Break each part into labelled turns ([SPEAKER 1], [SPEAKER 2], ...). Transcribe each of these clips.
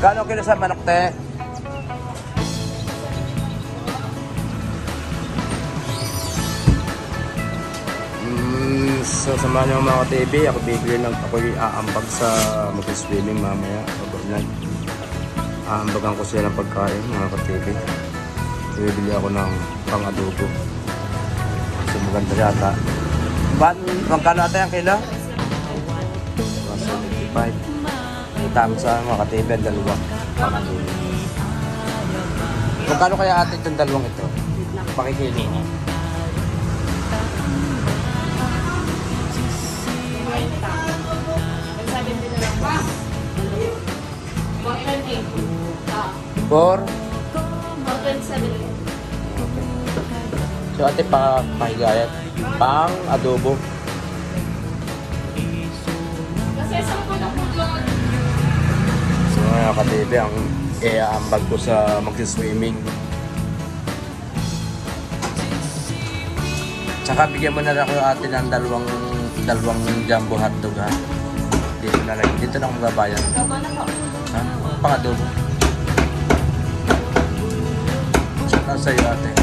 [SPEAKER 1] Magkano kilo sa manok, te? Mm, so samahan niyo mga ka-TV, ako bibili ng ako aambag sa mag-swimming mamaya overnight. Aambagan ko sila ng pagkain mga ka-TV. Bibili ako ng pang-adobo. So maganda yata. Ba't magkano ata yung kilo? 175. Itama sa mga ka-TV ang dalawa. Pang-adobo. Magkano kaya ate itong dalawang ito? Pakikilo. For? So ate pa pahigayat. Pang adobo. Mga ka-TV, ang iaambag ko sa mag-swimming. Tsaka bigyan mo na lang ako ate ng dalawang dalawang jumbo hotdog ha. Dito na lang. Dito na ako magbabayan. Ha? Pang adobo. Tsaka sa'yo ate.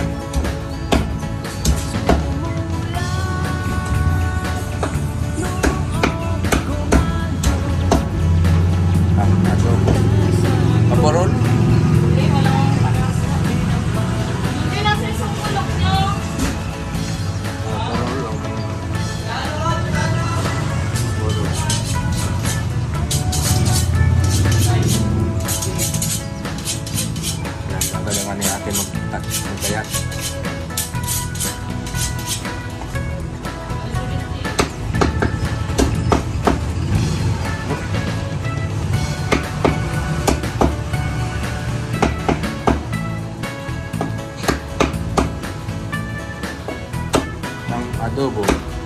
[SPEAKER 1] Ng adobo.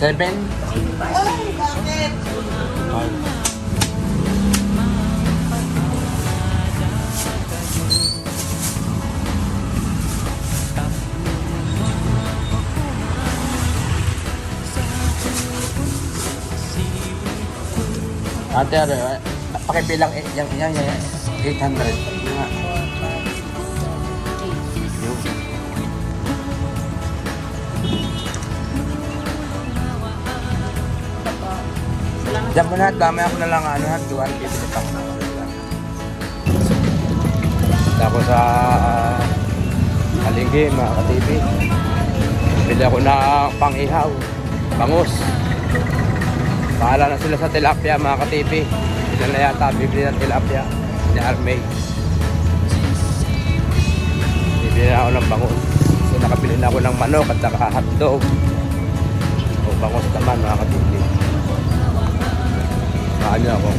[SPEAKER 1] Seven? Ate, ano, eh, pakipilang eh, yung, yung, yung, 800. Diyan mo na, damay ako na lang ano, duwan, bibili pa ako. Tapos sa uh, Alinggi, mga ka-TV. Bili ako na pang-ihaw, bangus. Bahala na sila sa tilapia, mga ka-TV. Sila na yata bibili ng tilapia ni Armay. Bibili na ako ng bangus. So nakabili na ako ng manok at saka hotdog. O bangus naman, mga ka-TV. Saan niyo ako?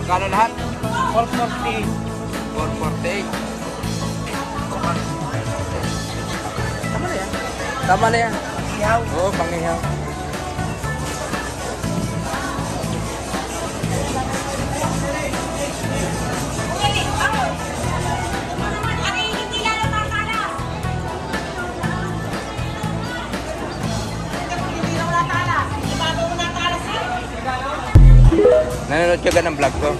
[SPEAKER 1] Magkano lahat? 440. 440. Tama na yan. Tama na yan. Ihaw? Oo, pangihaw. nanonood ka ng vlog ko?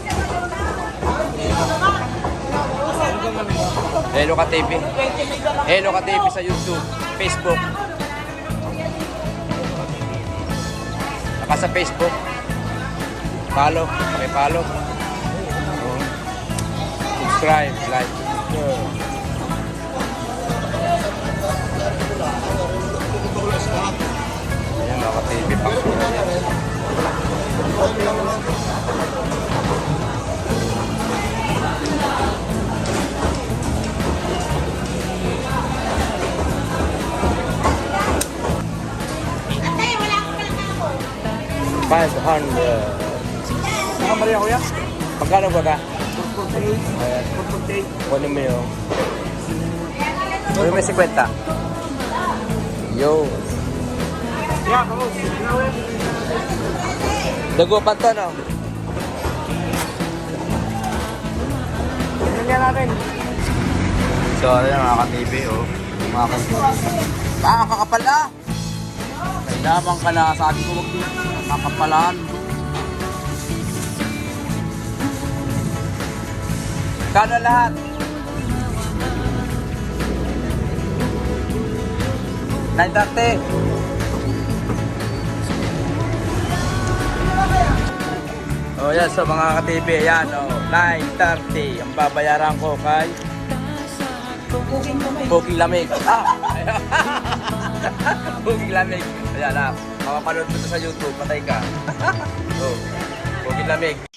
[SPEAKER 1] Hello ka TV. Hello ka TV sa YouTube, Facebook. Naka sa Facebook. Follow, paki-follow. Subscribe, like. Ayan, naka TV pa. Saka Maria kuya? Magkano ba ka? 448. Kunin mo yun. Kunin mo yung 50. Yo.
[SPEAKER 2] Yeah, kamus.
[SPEAKER 1] Dago pa to, no?
[SPEAKER 2] Tingnan natin.
[SPEAKER 1] So, ano yan, mga ka-TV, oh. Mga ka-TV. Ah, kakapal na! Kailangan ka na, sabi ko, wag kakapalan. Kano lahat? Nine thirty. Oh, yan. So, mga ka-TV, yan, oh. 9.30. Ang babayaran ko kay Booking lamig. Ah! Booking lamig. Ayan na. Makapanood mo to sa YouTube. Patay ka. oh. Booking lamig.